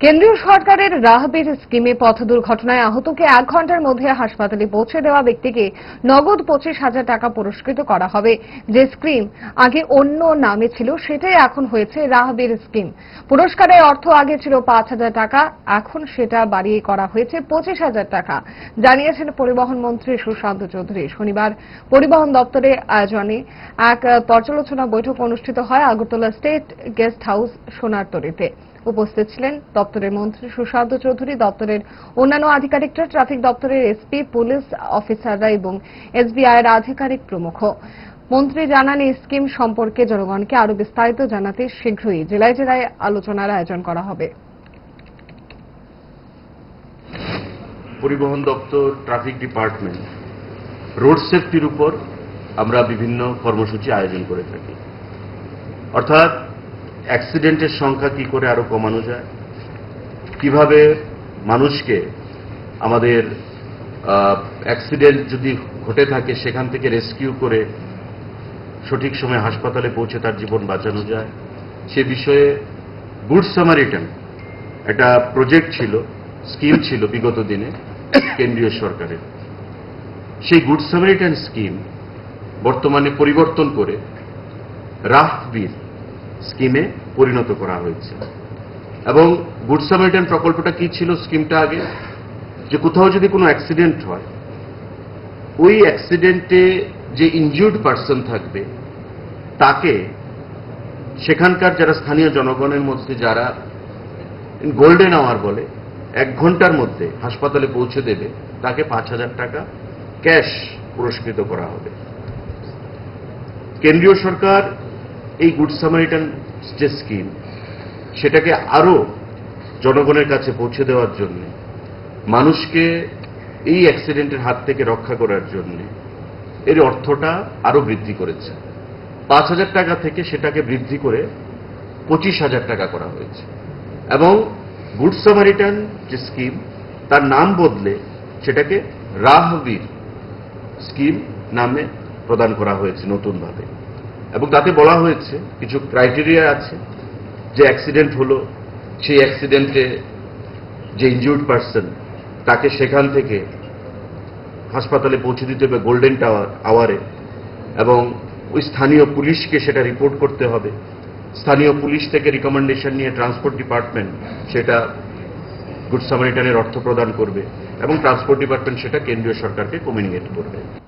কেন্দ্রীয় সরকারের রাহবীর স্কিমে পথ দুর্ঘটনায় আহতকে এক ঘণ্টার মধ্যে হাসপাতালে পৌঁছে দেওয়া ব্যক্তিকে নগদ পঁচিশ হাজার টাকা পুরস্কৃত করা হবে। যে স্কিম আগে অন্য নামে ছিল, সেটাই এখন হয়েছে রাহবীর স্কিম। পুরস্কারের অর্থ আগে ছিল পাঁচ হাজার টাকা, এখন সেটা বাড়িয়ে করা হয়েছে পঁচিশ হাজার টাকা। জানিয়েছেন পরিবহন মন্ত্রী সুশান্ত চৌধুরী। শনিবার পরিবহন দপ্তরের আয়োজনে এক পর্যালোচনা বৈঠক অনুষ্ঠিত হয় আগরতলা স্টেট গেস্ট হাউস সোনারতরীতে উপস্থিত ছিলেন দপ্তরের মন্ত্রী সুশান্ত চৌধুরী, দপ্তরের অন্যান্য আধিকারিকরা ট্রাফিক দপ্তরের এসপি, পুলিশ অফিসাররা এবং এসবিআই এর আধিকারিক প্রমুখ। মন্ত্রী জানান, এই স্কিম সম্পর্কে জনগণকে আরও বিস্তারিত জানাতে শীঘ্রই জেলায় জেলায় আলোচনার আয়োজন করা হবে। পরিবহন দপ্তর, ট্রাফিক ডিপার্টমেন্ট, রোড সেফটির উপর আমরা বিভিন্ন কর্মসূচি আয়োজন করে থাকি। অর্থাৎ অ্যাক্সিডেন্টের সংখ্যা কি করে আরও কমানো যায়? কীভাবে মানুষকে আমাদের অ্যাক্সিডেন্ট যদি ঘটে থাকে, সেখান থেকে রেস্কিউ করে সঠিক সময়ে হাসপাতালে পৌঁছে তার জীবন বাঁচানো যায়? সে বিষয়ে গুড সামারিটান একটা প্রজেক্ট ছিল স্কিম ছিল বিগত দিনে কেন্দ্রীয় সরকারের। সেই গুড সামারিটান স্কিম বর্তমানে পরিবর্তন করে রাফবীর স্কিমে পরিণত করা হয়েছে। এবং গুড সামারিটান প্রকল্পটা কি ছিল স্কিমটা আগে? যে কোথাও যদি কোনো অ্যাক্সিডেন্ট হয়, ওই অ্যাক্সিডেন্টে যে ইনজিউর্ড পার্সন থাকবে, তাকে সেখানকার যারা স্থানীয় জনগণের মধ্যে যারা গোল্ডেন আওয়ার বলে, এক ঘণ্টার মধ্যে হাসপাতালে পৌঁছে দেবে, তাকে পাঁচ হাজার টাকা ক্যাশ পুরস্কৃত করা হবে। কেন্দ্রীয় সরকার এই গুড সামারিটান যে স্কিম সেটাকে আরও জনগণের কাছে পৌঁছে দেওয়ার জন্য, মানুষকে এই অ্যাক্সিডেন্টের হাত থেকে রক্ষা করার জন্য এর অর্থটা আরও বৃদ্ধি করেছে। পাঁচ হাজার টাকা থেকে সেটাকে বৃদ্ধি করে পঁচিশ হাজার টাকা করা হয়েছে। এবং গুড সামারিটান যে স্কিম, তার নাম বদলে সেটাকে রাহবীর স্কিম নামে প্রদান করা হয়েছে নতুনভাবে। এবং তাতে বলা হয়েছে, কিছু ক্রাইটেরিয়া আছে, যে অ্যাক্সিডেন্ট হলো, সেই অ্যাক্সিডেন্টে যে ইনজিউর্ড পার্সন তাকে সেখান থেকে হাসপাতালে পৌঁছে দিতে হবে গোল্ডেন টাওয়ার আওয়ারে এবং ওই স্থানীয় পুলিশকে সেটা রিপোর্ট করতে হবে। স্থানীয় পুলিশ থেকে রিকমেন্ডেশন নিয়ে ট্রান্সপোর্ট ডিপার্টমেন্ট সেটা গুড সামারিটানের অর্থ প্রদান করবে এবং ট্রান্সপোর্ট ডিপার্টমেন্ট সেটা কেন্দ্রীয় সরকারকে কমিউনিকেট করবে।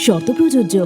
শর্ত প্রযোজ্য